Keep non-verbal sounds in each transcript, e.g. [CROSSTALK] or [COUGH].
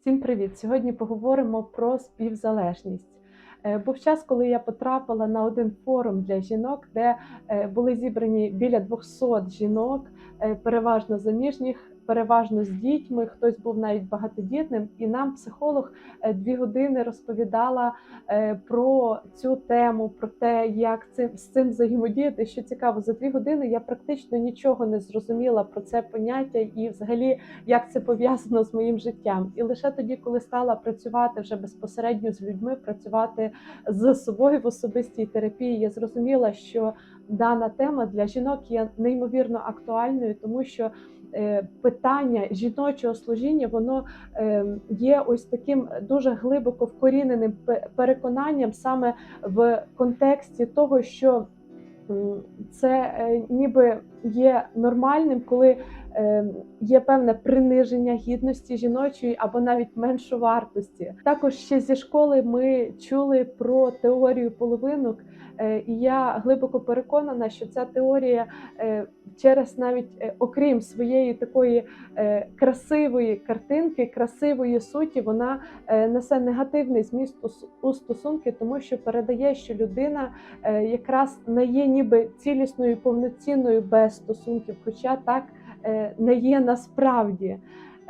Всім привіт! Сьогодні поговоримо про співзалежність. Е, Був час, коли я потрапила на один форум для жінок, де е, були зібрані біля 200 жінок, е, переважно заміжніх, переважно з дітьми. Хтось був навіть багатодітним. І нам психолог е, дві години розповідала е, про цю тему, про те, як цим з цим взаємодіяти. Що цікаво, за дві години я практично нічого не зрозуміла про це поняття і, взагалі, як це пов'язано з моїм життям. І лише тоді, коли стала працювати вже безпосередньо з людьми, працювати з собою в особистій терапії, я зрозуміла, що дана тема для жінок є неймовірно актуальною, тому що питання жіночого служіння воно е, є ось таким дуже глибоко вкоріненим переконанням саме в контексті того, що це е, ніби є нормальним, коли е, є певне приниження гідності жіночої або навіть меншовартості. Також ще зі школи ми чули про теорію половинок, е, і я глибоко переконана, що ця теорія е, через навіть е, окрім своєї такої красивої картинки, красивої суті, вона несе негативний зміст у стосунки, тому що передає, що людина якраз не є ніби цілісною, повноцінною без стосунків, хоча так не є насправді.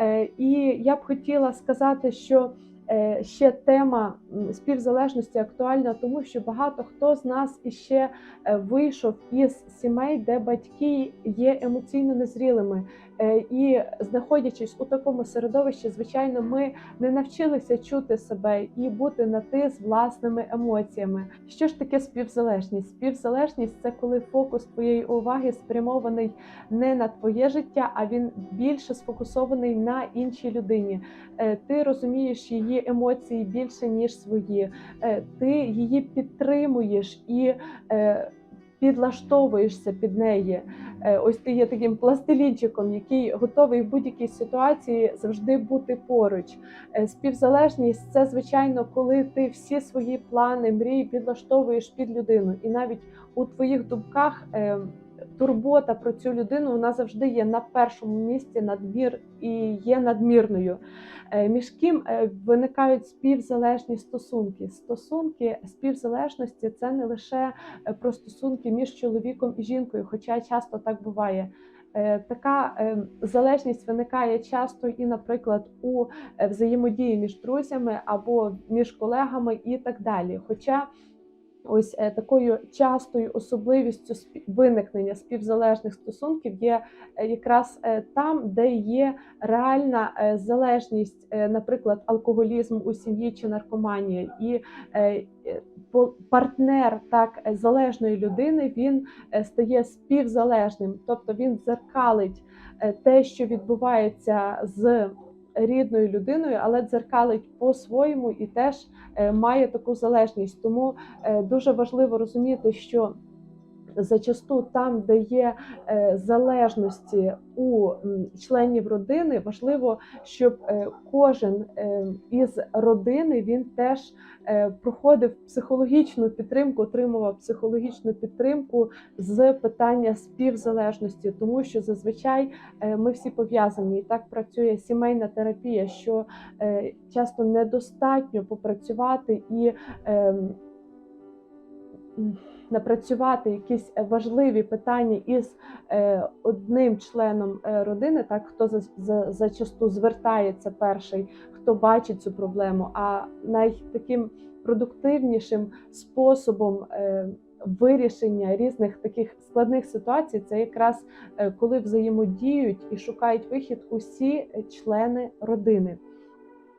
Е, І я б хотіла сказати, що е, ще тема співзалежності актуальна, тому що багато хто з нас іще е, вийшов із сімей, де батьки є емоційно незрілими. Е, І знаходячись у такому середовищі, звичайно, ми не навчилися чути себе і бути на ти з власними емоціями. Що ж таке співзалежність? Співзалежність це коли фокус твоєї уваги спрямований не на твоє життя, а він більше сфокусований на іншій людині. Е, Ти розумієш її емоції більше ніж свої. Е, Ти її підтримуєш і підлаштовуєшся під неї. Е, Ось ти є таким пластилінчиком, який готовий в будь-якій ситуації завжди бути поруч. Е, Співзалежність це звичайно, коли ти всі свої плани, мрії підлаштовуєш під людину, і навіть у твоїх думках. Турбота про цю людину вона завжди є на першому місці надмір і є надмірною. Е, Між ким е, виникають співзалежні стосунки. Стосунки співзалежності це не лише е, про стосунки між чоловіком і жінкою, хоча часто так буває. Така залежність виникає часто і, наприклад, у взаємодії між друзями або між колегами і так далі. Хоча ось е, такою частою особливістю виникнення співзалежних стосунків є е, якраз е, там, де є реальна залежність, наприклад, алкоголізм у сім'ї чи наркоманія, і партнер так залежної людини він стає співзалежним, тобто він дзеркалить е, те, що відбувається з рідною людиною, але дзеркалить по-своєму і теж е, має таку залежність. Тому е, дуже важливо розуміти, що зачасту там, де є е, залежності у членів родини, важливо, щоб е, кожен е, із родини він теж проходив психологічну підтримку, отримував психологічну підтримку з питання співзалежності, тому що зазвичай ми всі пов'язані, і так працює сімейна терапія, що часто недостатньо попрацювати і. Напрацювати якісь е, важливі питання із е, одним членом е, родини, так хто за, за, зачасту звертається перший, хто бачить цю проблему, а найтаким продуктивнішим способом. Вирішення різних таких складних ситуацій це якраз коли взаємодіють і шукають вихід усі члени родини.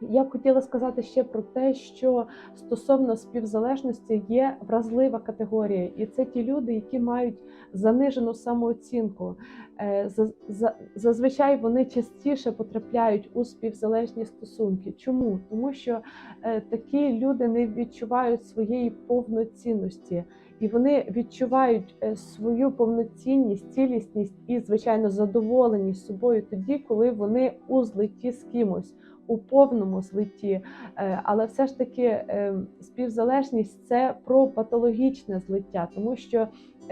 Я б хотіла сказати ще про те, що стосовно співзалежності є вразлива категорія, і це ті люди, які мають занижену самооцінку. Е, за- за- Зазвичай вони частіше потрапляють у співзалежні стосунки. Чому? Тому що е, такі люди не відчувають своєї повноцінності. І вони відчувають е, свою повноцінність, цілісність і, звичайно, задоволеність собою тоді, коли вони у злитті з кимось, у повному злитті. Е, Але все ж таки е, співзалежність це про патологічне злиття, тому що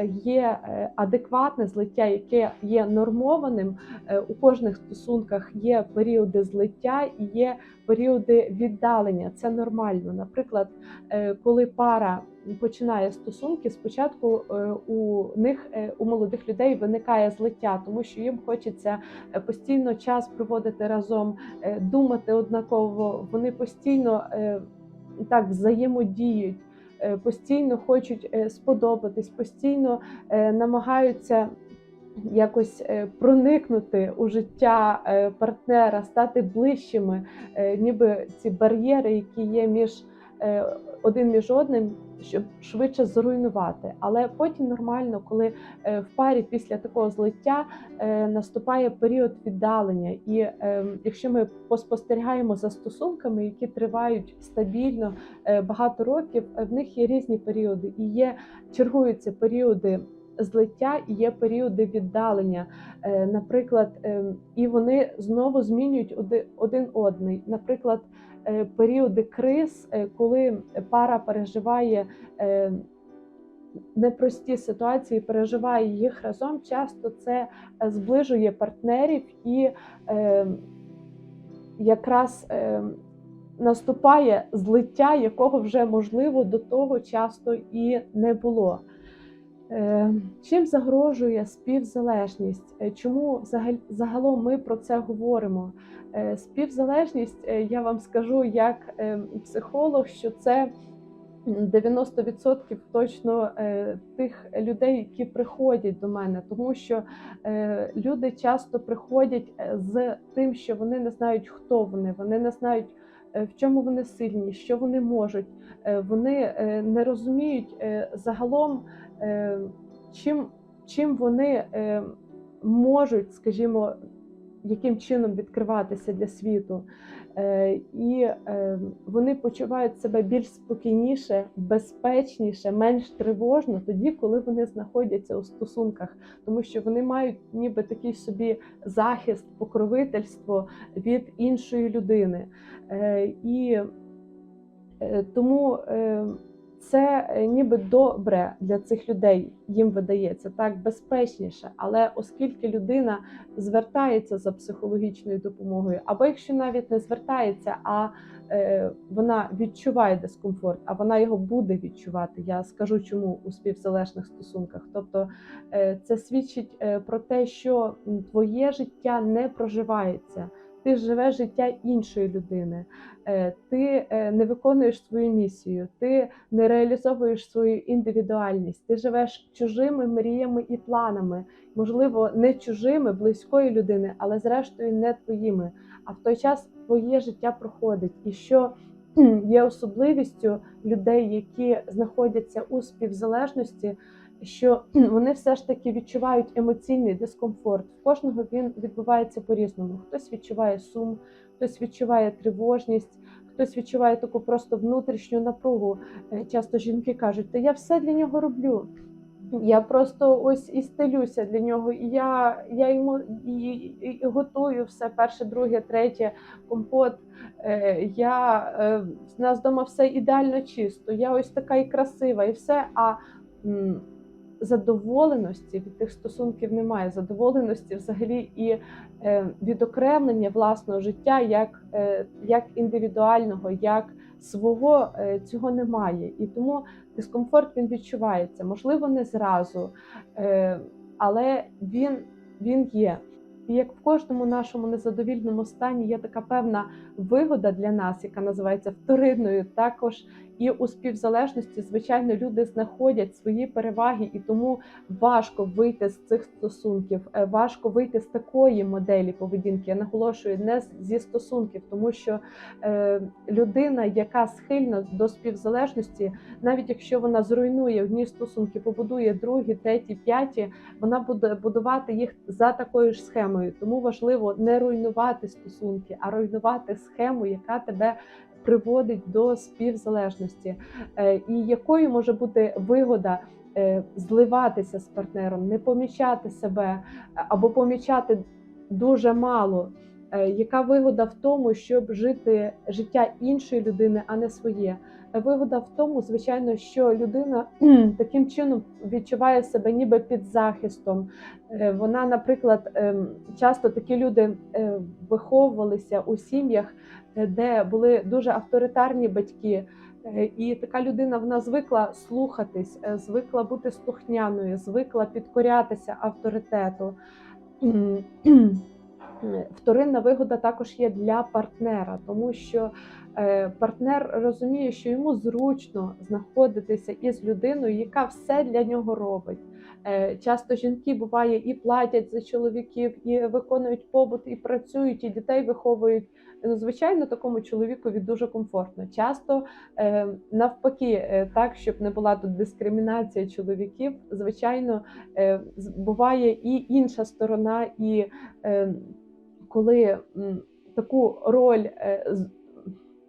є е, адекватне злиття, яке є нормованим. Е, У кожних стосунках є періоди злиття і є періоди віддалення. Це нормально. Наприклад, е, коли пара починає стосунки, спочатку у них у молодих людей виникає злиття, тому що їм хочеться постійно час проводити разом, думати однаково. Вони постійно так взаємодіють. Е, Постійно хочуть е, сподобатись, постійно е, намагаються якось проникнути у життя партнера, стати ближчими, ніби ці бар'єри, які є між один між одним, щоб швидше зруйнувати. Але потім нормально, коли е, в парі після такого злиття е, наступає період віддалення, і е, якщо ми поспостерігаємо за стосунками, які тривають стабільно е, багато років, в них є різні періоди, і є чергуються періоди. Злиття і є періоди віддалення, наприклад, е, і вони знову змінюють оди- один одний. Наприклад, періоди криз, е, коли пара переживає е, непрості ситуації, переживає їх разом. Часто це е, зближує партнерів і е, якраз е, наступає злиття, якого вже можливо до того часто і не було. Е, Чим загрожує співзалежність? Е, Чому загалом ми про це говоримо? Е, Співзалежність, я вам скажу як психолог, що це 90% точно тих людей, які приходять до мене, тому що люди часто приходять з тим, що вони не знають, хто вони, вони не знають, в чому вони сильні, що вони можуть. Вони не розуміють загалом, чим, чим вони е, можуть, скажімо, яким чином відкриватися для світу. Е, І е, вони почувають себе більш спокійніше, безпечніше, менш тривожно тоді, коли вони знаходяться у стосунках, тому що вони мають ніби такий собі захист, покровительство від іншої людини. Е, І е, тому е, це е, ніби добре для цих людей їм видається так безпечніше. Але оскільки людина звертається за психологічною допомогою, або якщо навіть не звертається, а е, вона відчуває дискомфорт, а вона його буде відчувати. Я скажу, чому у співзалежних стосунках. Тобто е, це свідчить е, про те, що твоє життя не проживається. Ти живеш життя іншої людини, Е, ти е, не виконуєш свою місію, ти не реалізовуєш свою індивідуальність, ти живеш чужими мріями і планами, можливо, не чужими, близької людини, але зрештою не твоїми. А в той час твоє життя проходить. І що є особливістю людей, які знаходяться у співзалежності, що [CLEARS THROAT] вони все ж таки відчувають емоційний дискомфорт. В кожного він відбувається по-різному. Хтось відчуває сум, хтось відчуває тривожність, хтось відчуває таку просто внутрішню напругу. Е, Часто жінки кажуть, та я все для нього роблю. Я просто ось і стелюся для нього, я, я йому і, і, готую все перше, друге, третє, компот. Е, я, е, в нас вдома все ідеально чисто, я ось така і красива, і все. А задоволеності від тих стосунків немає. Задоволеності взагалі і е, відокремлення власного життя як, е, як індивідуального, як свого е, цього немає. І тому дискомфорт він відчувається. Можливо, не зразу, але він, він є. І як в кожному нашому незадовільному стані є така певна вигода для нас, яка називається вторинною, також і у співзалежності, звичайно, люди знаходять свої переваги, і тому важко вийти з цих стосунків, е, важко вийти з такої моделі поведінки. Я наголошую не зі стосунків, тому що е, людина, яка схильна до співзалежності, навіть якщо вона зруйнує одні стосунки, побудує другі, треті, п'яті, вона буде будувати їх за такою ж схемою. Тому важливо не руйнувати стосунки, а руйнувати схему, яка тебе приводить до співзалежності. Е, І якою може бути вигода е, зливатися з партнером, не помічати себе е, або помічати дуже мало. Яка вигода в тому, щоб жити життя іншої людини, а не своє? Вигода в тому, звичайно, що людина [CLEARS THROAT] таким чином відчуває себе ніби під захистом. Вона, наприклад, ем, часто такі люди виховувалися у сім'ях, де були дуже авторитарні батьки. Е, І така людина вона звикла слухатись, е, звикла бути слухняною, звикла підкорятися авторитету. Е, Вторинна вигода також є для партнера, тому що е, партнер розуміє, що йому зручно знаходитися із людиною, яка все для нього робить. Е, Часто жінки буває і платять за чоловіків, і виконують побут, і працюють, і дітей виховують. Ну, звичайно, такому чоловікові дуже комфортно. Часто е, навпаки, е, так щоб не була тут дискримінація чоловіків, звичайно, е, буває і інша сторона, і е, коли таку роль е,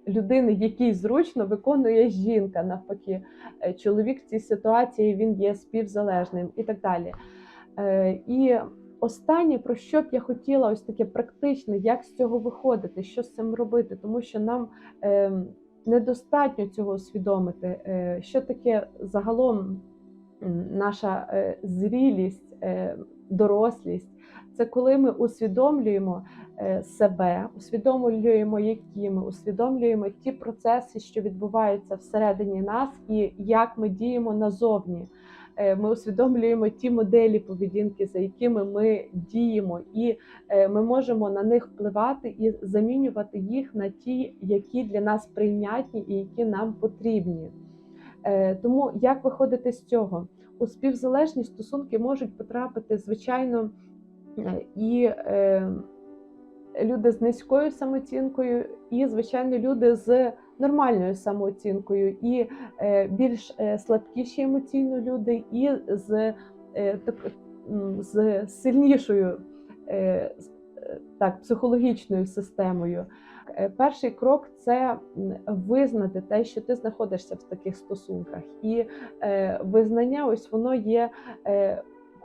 людини, якій зручно виконує жінка, навпаки, Е, чоловік в цій ситуації він є співзалежним і так далі. Е, І останнє, про що б я хотіла, ось таке практичне, як з цього виходити, що з цим робити, тому що нам е, недостатньо цього усвідомити, е, що таке загалом наша зрілість, дорослість. Це коли ми усвідомлюємо е, себе, усвідомлюємо, які ми, усвідомлюємо ті процеси, що відбуваються всередині нас, і як ми діємо назовні. Е, Ми усвідомлюємо ті моделі поведінки, за якими ми діємо, і е, ми можемо на них впливати і замінювати їх на ті, які для нас прийнятні і які нам потрібні. Тому як виходити з цього? У співзалежні стосунки можуть потрапити, звичайно, і е, люди з низькою самооцінкою, і, звичайно, люди з нормальною самооцінкою, і е, більш е, слабкіші емоційно люди, і з, з сильнішою так, психологічною системою. Перший крок це визнати те, що ти знаходишся в таких стосунках, і визнання, ось воно є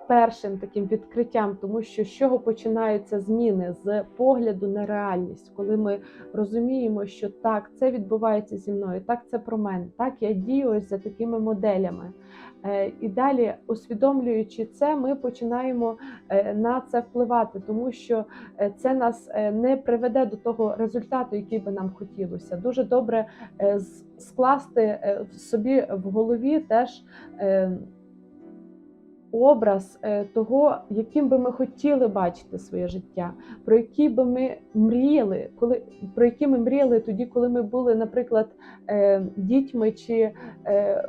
першим таким відкриттям, тому що з чого починаються зміни з погляду на реальність, коли ми розуміємо, що так, це відбувається зі мною, так це про мене, так я дію ось за такими моделями. Е, І далі, усвідомлюючи це, ми починаємо е, на це впливати, тому що е, це нас не приведе до того результату, який би нам хотілося. Дуже добре скласти собі в голові теж. Образ е, того, яким би ми хотіли бачити своє життя, про які би ми мріяли, коли про які ми мріяли тоді, коли ми були, наприклад, е, дітьми, чи е,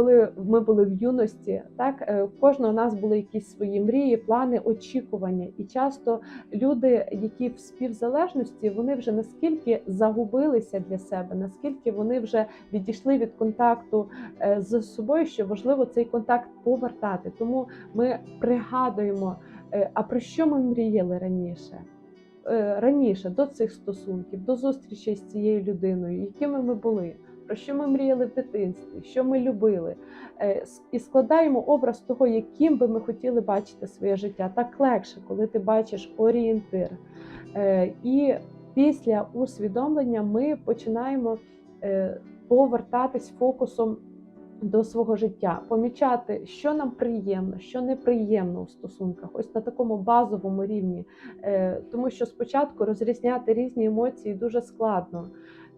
коли ми були в юності, так е, в кожного нас були якісь свої мрії, плани, очікування. І часто люди, які в співзалежності, вони вже наскільки загубилися для себе, наскільки вони вже відійшли від контакту е, з собою, що важливо цей контакт повертати. Тому ми пригадуємо, е, а про що ми мріяли раніше. Раніше до цих стосунків, до зустрічі з цією людиною, якими ми були, про що ми мріяли в дитинстві, що ми любили, Е, і складаємо образ того, яким би ми хотіли бачити своє життя. Так легше, коли ти бачиш орієнтир. Е, І після усвідомлення ми починаємо е, повертатись фокусом до свого життя, помічати, що нам приємно, що неприємно у стосунках, ось на такому базовому рівні. Тому що спочатку розрізняти різні емоції дуже складно.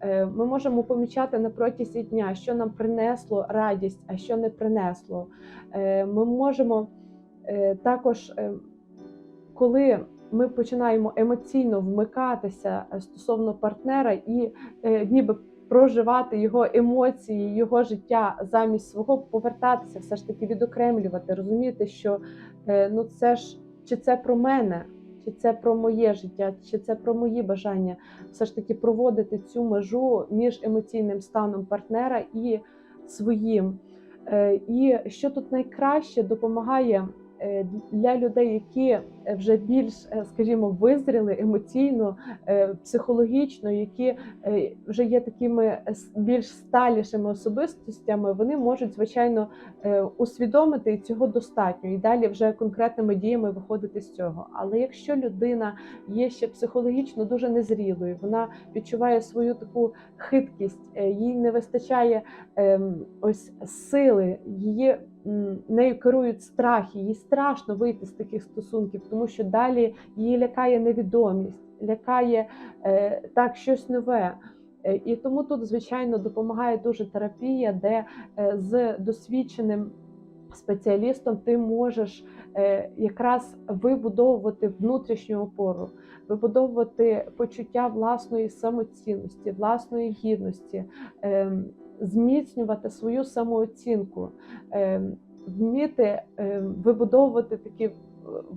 Е, Ми можемо помічати на протязі дня, що нам принесло радість, а що не принесло. Е, Ми можемо е, також, коли ми починаємо емоційно вмикатися стосовно партнера і ніби проживати його емоції, його життя замість свого, повертатися, все ж таки відокремлювати, розуміти, що ну це ж чи це про мене, чи це про моє життя, чи це про мої бажання, все ж таки проводити цю межу між емоційним станом партнера і своїм. Е, І що тут найкраще допомагає для людей, які вже більш, е, скажімо, визріли емоційно, е, психологічно, які е, вже є такими більш сталішими особистостями, вони можуть звичайно е, усвідомити і цього достатньо, і далі вже конкретними діями виходити з цього. Але якщо людина є ще психологічно дуже незрілою, вона відчуває свою таку хиткість, е, їй не вистачає ем, ось сили, її нею керують страхи, їй страшно вийти з таких стосунків, тому що далі її лякає невідомість, лякає е, так щось нове. Е, І тому тут, звичайно, допомагає дуже терапія, де е, з досвідченим спеціалістом ти можеш якраз вибудовувати внутрішню опору, вибудовувати почуття власної самоцінності, власної гідності, ем, зміцнювати свою самооцінку, ем, вміти ем, вибудовувати такі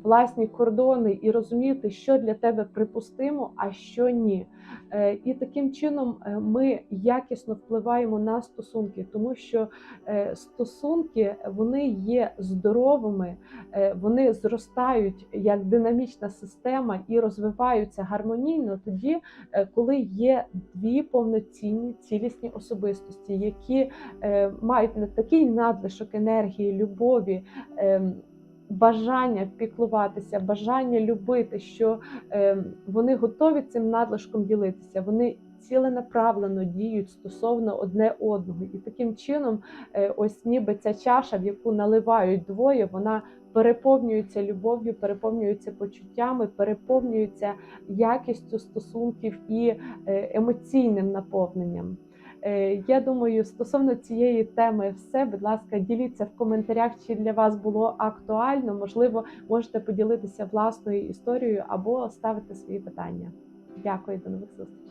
власні кордони і розуміти, що для тебе припустимо, а що ні. Е, І таким чином е, ми якісно впливаємо на стосунки, тому що е, стосунки вони є здоровими, вони зростають як динамічна система і розвиваються гармонійно тоді, коли є дві повноцінні цілісні особистості, які мають не такий надлишок енергії, любові. Бажання піклуватися, бажання любити, що е, вони готові цим надлишком ділитися. Вони ціленаправлено діють стосовно одне одного, і таким чином, е, ось ніби ця чаша, в яку наливають двоє, вона переповнюється любов'ю, переповнюється почуттями, переповнюється якістю стосунків і е, емоційним наповненням. Е, Я думаю, стосовно цієї теми, все. Будь ласка, діліться в коментарях, чи для вас було актуально. Можливо, можете поділитися власною історією або ставити свої питання. Дякую, до нових зустрічей.